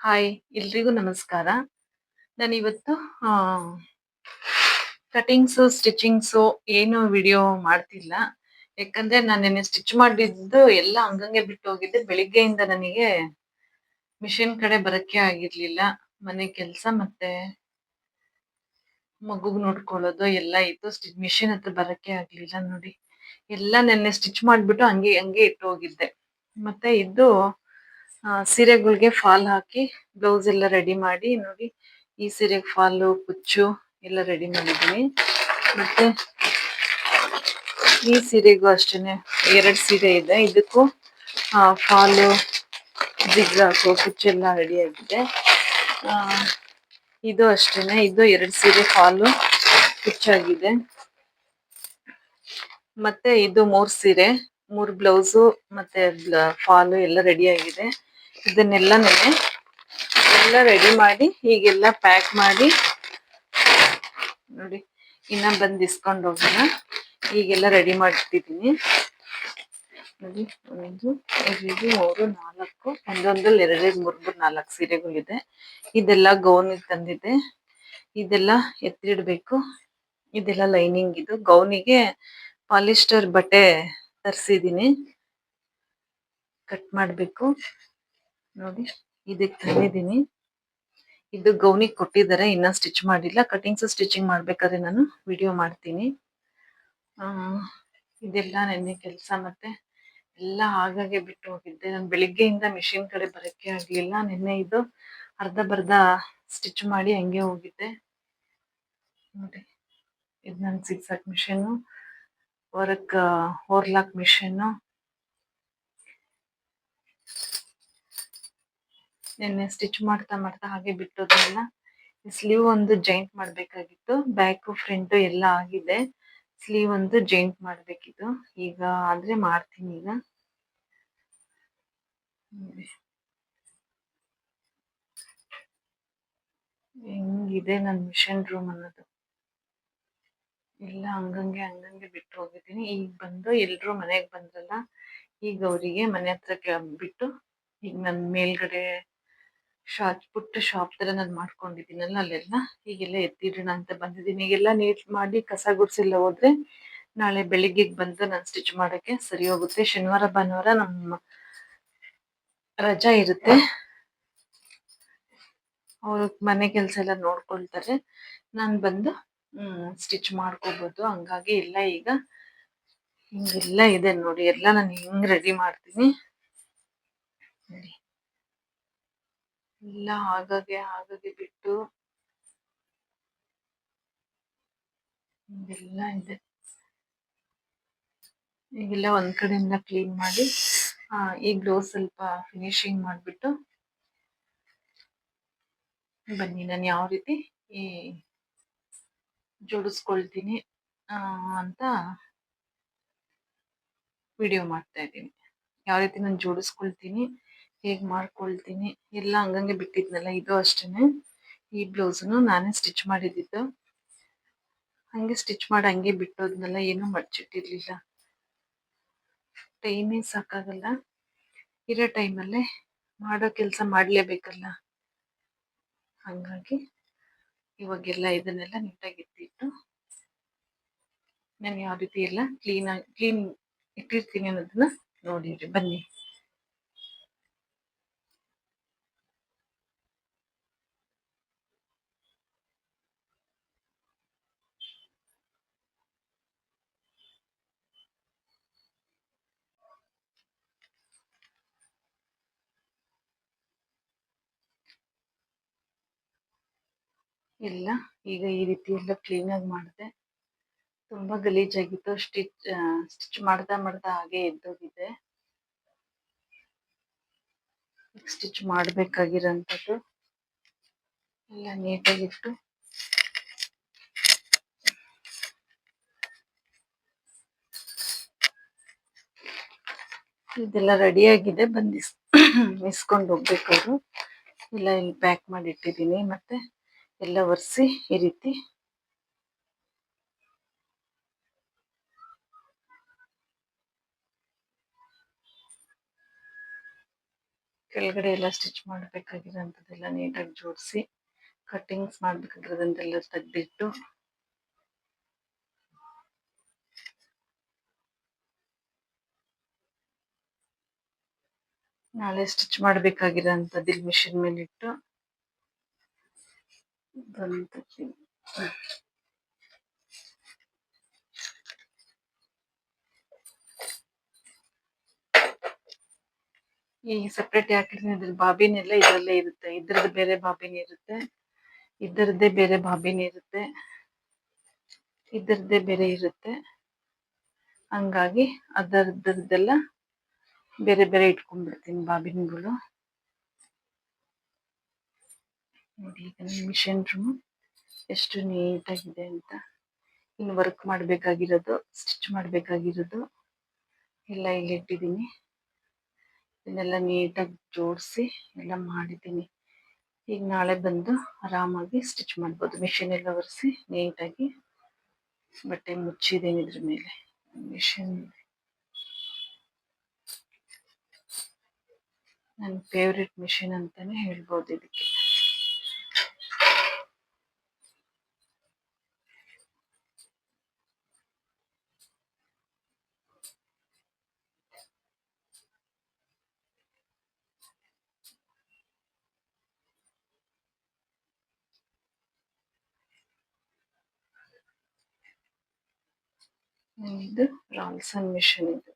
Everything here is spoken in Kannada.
ಹಾಯ್, ಎಲ್ರಿಗೂ ನಮಸ್ಕಾರ. ನಾನಿವತ್ತು ಇವತ್ತು ಕಟಿಂಗ್ಸು, ಸ್ಟಿಚಿಂಗ್ಸು ಏನು ವಿಡಿಯೋ ಮಾಡ್ತಿಲ್ಲ. ಯಾಕಂದ್ರೆ ನಾನು ನಿನ್ನೆ ಸ್ಟಿಚ್ ಮಾಡಿದ್ದು ಎಲ್ಲ ಹಂಗಂಗೆ ಬಿಟ್ಟು ಹೋಗಿದ್ದೆ ಬೆಳಿಗ್ಗೆಯಿಂದ ನನಗೆ ಮಿಷಿನ್ ಕಡೆ ಬರಕ್ಕೆ ಆಗಿರ್ಲಿಲ್ಲ. ಮನೆ ಕೆಲಸ ಮತ್ತೆ ಮಗುಗ್ ನೋಡ್ಕೊಳ್ಳೋದು ಎಲ್ಲ ಇತ್ತು. ಸ್ಟಿಚ್ ಮಿಷಿನ್ ಹತ್ರ ಬರಕ್ಕೆ ಆಗ್ಲಿಲ್ಲ ನೋಡಿ. ಎಲ್ಲ ನೆನ್ನೆ ಸ್ಟಿಚ್ ಮಾಡ್ಬಿಟ್ಟು ಹಂಗೆ ಹಂಗೆ ಇಟ್ಟು ಹೋಗಿದ್ದೆ. ಮತ್ತೆ ಇದು ಸೀರೆಗಳ್ಗೆ ಫಾಲ್ ಹಾಕಿ ಬ್ಲೌಸ್ ಎಲ್ಲ ರೆಡಿ ಮಾಡಿ, ನೋಡಿ, ಈ ಸೀರೆಗೆ ಫಾಲು, ಕುಚ್ಚು ಎಲ್ಲ ರೆಡಿ ಮಾಡಿದ್ದೀನಿ. ಮತ್ತೆ ಈ ಸೀರೆಗೂ ಅಷ್ಟೇನೆ, ಎರಡು ಸೀರೆ ಇದೆ. ಇದಕ್ಕೂ ಫಾಲು ಕುಚ್ಚು ಎಲ್ಲ ರೆಡಿ ಆಗಿದೆ. ಇದು ಅಷ್ಟೇನೆ, ಇದು ಎರಡು ಸೀರೆ ಫಾಲು, ಕುಚ್ಚಾಗಿದೆ. ಮತ್ತೆ ಇದು ಮೂರು ಸೀರೆ, ಮೂರು ಬ್ಲೌಸು ಮತ್ತೆ ಫಾಲು ಎಲ್ಲ ರೆಡಿ ಆಗಿದೆ. ಇದನ್ನೆಲ್ಲ ನೆನೆ ಎಲ್ಲ ರೆಡಿ ಮಾಡಿ, ಹೀಗೆಲ್ಲ ಪ್ಯಾಕ್ ಮಾಡಿ. ನೋಡಿ, ಇನ್ನ ಬಂದ್ ಇಸ್ಕೊಂಡು ಹೋಗೋಣ. ಈಗೆಲ್ಲ ರೆಡಿ ಮಾಡಿಟ್ಟಿದ್ದೀನಿ ನೋಡಿ, ಒಂದು, ಎರಡು, ಮೂರು, ನಾಲ್ಕು ಒಂದೊಂದಲ್ಲಿ ಎರಡೆರಡು ಮೂರು ಮೂರು, ನಾಲ್ಕು ಸೀರೆಗಳಿದೆ. ಇದೆಲ್ಲ ಗೌನ್ ತಂದಿದೆ ಇದೆಲ್ಲ ಎತ್ತಿಡಬೇಕು. ಇದೆಲ್ಲ ಲೈನಿಂಗ್ ಇದು. ಗೌನಿಗೆ ಪಾಲಿಸ್ಟರ್ ಬಟ್ಟೆ ತರಿಸಿದ್ದೀನಿ. ಕಟ್ ಮಾಡ್ಬೇಕು. ನೋಡಿ, ಇದಕ್ಕೆ ತಂದಿದ್ದೀನಿ. ಇದು ಗೌನಿಗೆ ಕೊಟ್ಟಿದ್ದಾರೆ, ಇನ್ನ ಸ್ಟಿಚ್ ಮಾಡಿಲ್ಲ. ಕಟಿಂಗ್ಸ್ ಸ್ಟಿಚಿಂಗ್ ಮಾಡ್ಬೇಕಾದ್ರೆ ನಾನು ವಿಡಿಯೋ ಮಾಡ್ತೀನಿ. ಇದೆಲ್ಲ ನೆನ್ನೆ ಕೆಲಸ ಮತ್ತೆ ಎಲ್ಲ ಆಗಾಗೆ ಬಿಟ್ಟು ಹೋಗಿದ್ದೆ. ನಾನು ಬೆಳಿಗ್ಗೆಯಿಂದ ಮಿಷಿನ್ ಕಡೆ ಬರಕ್ಕೆ ಆಗ್ಲಿಲ್ಲ. ನಿನ್ನೆ ಇದು ಅರ್ಧ ಬರ್ಧ ಸ್ಟಿಚ್ ಮಾಡಿ ಹಂಗೆ ಹೋಗಿದ್ದೆ. ನೋಡಿ, ಇದು ನನ್ನ zigzag machine work overlock machine ನಿನ್ನೆ ಸ್ಟಿಚ್ ಮಾಡ್ತಾ ಮಾಡ್ತಾ ಹಾಗೆ ಬಿಟ್ಟೋದ್ನೆಲ್ಲ ಸ್ಲೀವ್ ಒಂದು ಜಾಯಿಂಟ್ ಮಾಡ್ಬೇಕಾಗಿತ್ತು. ಬ್ಯಾಕ್, ಫ್ರಂಟ್ ಎಲ್ಲ ಆಗಿದೆ. ಸ್ಲೀವ್ ಒಂದು ಜಾಯಿಂಟ್ ಮಾಡ್ಬೇಕಿತ್ತು. ಈಗ ಆದ್ರೆ ಮಾಡ್ತೀನಿ ಈಗ. ಹೆಂಗಿದೆ ನನ್ನ ಮಿಷನ್ ರೂಮ್ ಅನ್ನೋದು? ಎಲ್ಲ ಹಂಗಂಗೆ ಹಂಗಂಗೆ ಬಿಟ್ಟು ಹೋಗಿದ್ದೀನಿ ಈಗ ಬಂದು ಎಲ್ರು ಮನೆಗೆ ಬಂದ್ರಲ್ಲ, ಈಗ ಅವರಿಗೆ ಮನೆ ಹತ್ರ ಬಿಟ್ಟು ಈಗ ನನ್ ಮೇಲ್ಗಡೆ ಶಾಪ್ ಪುಟ್ಟ ಶಾಪ್ ತರ ನಾನು ಮಾಡ್ಕೊಂಡಿದ್ದೀನಲ್ಲ ಅಲ್ಲೆಲ್ಲ ಈಗೆಲ್ಲ ಎತ್ತಿಡೋಣ ಅಂತ ಬಂದಿದ್ದೀನಿ. ಈಗೆಲ್ಲ ನೀಟ್ ಮಾಡಿ ಕಸ ಗುಡಿಸಿಲ್ಲ ಹೋದ್ರೆ ನಾಳೆ ಬೆಳಿಗ್ಗೆ ಬಂದು ನಾನು ಸ್ಟಿಚ್ ಮಾಡಕ್ಕೆ ಸರಿ ಹೋಗುತ್ತೆ. ಶನಿವಾರ, ಭಾನುವಾರ ನಮ್ಮ ರಜಾ ಇರುತ್ತೆ. ಅವ್ರು ಮನೆ ಕೆಲಸ ಎಲ್ಲ ನೋಡ್ಕೊಳ್ತಾರೆ. ನಾನು ಬಂದು ಸ್ಟಿಚ್ ಮಾಡ್ಕೋಬೋದು. ಹಂಗಾಗಿ ಎಲ್ಲ ಈಗ ಹಿಂಗೆಲ್ಲ ಇದೆ ನೋಡಿ. ಎಲ್ಲ ನಾನು ಹಿಂಗೆ ರೆಡಿ ಮಾಡ್ತೀನಿ. ನೋಡಿ. ಎಲ್ಲ ಹಾಗಾಗೆ ಹಾಗಾಗೆ ಬಿಟ್ಟು ಎಲ್ಲ ಇದೆ. ಈಗೆಲ್ಲ ಒಂದ್ ಕಡೆಯಿಂದ ಕ್ಲೀನ್ ಮಾಡಿ ಈ ಬ್ಲೌಸ್ ಸ್ವಲ್ಪ ಫಿನಿಶಿಂಗ್ ಮಾಡಿಬಿಟ್ಟು ಬನ್ನಿ, ನಾನು ಯಾವ ರೀತಿ ಈ ಜೋಡಿಸ್ಕೊಳ್ತೀನಿ ಅಂತ ವಿಡಿಯೋ ಮಾಡ್ತಾ ಇದ್ದೀನಿ. ಯಾವ ರೀತಿ ನಾನು ಜೋಡಿಸ್ಕೊಳ್ತೀನಿ ಹೇಗ್ ಮಾಡ್ಕೊಳ್ತೀನಿ? ಎಲ್ಲ ಹಂಗಂಗೆ ಬಿಟ್ಟಿದ್ನಲ್ಲ, ಇದು ಅಷ್ಟೇನೆ. ಈ ಬ್ಲೌಸ್ನು ನಾನೇ ಸ್ಟಿಚ್ ಮಾಡಿದ್ದು. ಹಂಗೆ ಸ್ಟಿಚ್ ಮಾಡಿ ಹಂಗೆ ಬಿಟ್ಟೋದ್ನೆಲ್ಲ, ಏನು ಮಡ್ಚಿಟ್ಟಿರ್ಲಿಲ್ಲ. ಟೈಮೇ ಸಾಕಾಗಲ್ಲ. ಇರೋ ಟೈಮಲ್ಲೇ ಮಾಡೋ ಕೆಲಸ ಮಾಡಲೇಬೇಕಲ್ಲ. ಹಂಗಾಗಿ ಇವಾಗೆಲ್ಲ ಇದನ್ನೆಲ್ಲ ನೀಟಾಗಿ ಎತ್ತಿಟ್ಟು ನಾನು ಯಾವ ರೀತಿ ಎಲ್ಲ ಕ್ಲೀನ್ ಆಗಿ ಕ್ಲೀನ್ ಇಟ್ಟಿರ್ತೀನಿ ಅನ್ನೋದನ್ನ ನೋಡಿರಿ. ಬನ್ನಿ. ಎಲ್ಲ ಈಗ ಈ ರೀತಿ ಎಲ್ಲ ಕ್ಲೀನ್ ಆಗಿ ಮಾಡಿದೆ. ತುಂಬಾ ಗಲೀಜಾಗಿತ್ತು ಸ್ಟಿಚ್ ಸ್ಟಿಚ್ ಮಾಡ್ತಾ ಮಾಡ್ತಾ ಹಾಗೆ ಎದ್ದೋಗಿದೆ ಸ್ಟಿಚ್ ಮಾಡ್ಬೇಕಾಗಿರೋಂಥದ್ದು ಎಲ್ಲ ನೀಟಾಗಿಟ್ಟು ಇದೆಲ್ಲ ರೆಡಿ ಆಗಿದೆ, ಬಂದಿಸ್ ಇಸ್ ಇಸ್ಕೊಂಡು ಅವರು. ಇಲ್ಲ, ಇಲ್ಲಿ ಪ್ಯಾಕ್ ಮಾಡಿ ಇಟ್ಟಿದ್ದೀನಿ, ಮತ್ತೆ ಎಲ್ಲ ಒರೆಸಿ ಈ ರೀತಿ. ಕೆಳಗಡೆ ಎಲ್ಲ ಸ್ಟಿಚ್ ಮಾಡಬೇಕಾಗಿರೋಂಥದ್ದೆಲ್ಲ ನೀಟಾಗಿ ಜೋಡಿಸಿ ಕಟ್ಟಿಂಗ್ಸ್ ಮಾಡ್ಬೇಕಾಗಿರೋದಂತೆಲ್ಲ ತೆಗ್ದಿಟ್ಟು. ನಾಳೆ ಸ್ಟಿಚ್ ಮಾಡಬೇಕಾಗಿರೋಂಥದ್ದು ಇಲ್ಲಿ ಮಿಷಿನ್ ಮೇಲೆ ಇಟ್ಟು ಬಂದು ಈ ಸಪ್ರೇಟ್ ಯಾಕಿದ್ರೆ ಇದ್ರ ಬಾಬಿನೆಲ್ಲ ಇದರಲ್ಲೇ ಇರುತ್ತೆ. ಇದ್ರದ್ದು ಬೇರೆ ಬಾಬಿನೇ ಇರುತ್ತೆ. ಇದರದ್ದೇ ಬೇರೆ ಬಾಬಿನೇ ಇರುತ್ತೆ. ಇದರದ್ದೇ ಬೇರೆ ಇರುತ್ತೆ. ಹಂಗಾಗಿ ಅದರದ್ದೆಲ್ಲ ಬೇರೆ ಬೇರೆ ಇಟ್ಕೊಂಡ್ಬಿಡ್ತೀನಿ ಬಾಬಿನ್ಗಳು. ನೋಡಿ ಮಿಷನ್ ರೂಮ್ ಎಷ್ಟು ನೀಟಾಗಿದೆ ಅಂತ. ಇನ್ನು ವರ್ಕ್ ಮಾಡಬೇಕಾಗಿರೋದು ಸ್ಟಿಚ್ ಮಾಡಬೇಕಾಗಿರೋದು ಎಲ್ಲ ಇಲ್ಲಿ ಇಟ್ಟಿದ್ದೀನಿ. ಇದನ್ನೆಲ್ಲ ನೀಟಾಗಿ ಜೋಡಿಸಿ ಎಲ್ಲ ಮಾಡಿದ್ದೀನಿ. ಈಗ ನಾಳೆ ಬಂದು ಆರಾಮಾಗಿ ಸ್ಟಿಚ್ ಮಾಡ್ಬೋದು. ಮಿಷಿನ್ ಎಲ್ಲ ಒರೆಸಿ ನೀಟಾಗಿ ಬಟ್ಟೆ ಮುಚ್ಚಿದ್ದೀನಿ ಇದ್ರ ಮೇಲೆ. ಮಿಷಿನ್ ನನ್ನ ಫೇವ್ರೆಟ್ ಮಿಷಿನ್ ಅಂತಾನೆ ಹೇಳ್ಬೋದು ಇದಕ್ಕೆ. ಇದು ರಾಲ್ಸನ್ ಮಿಷನ್ ಇದು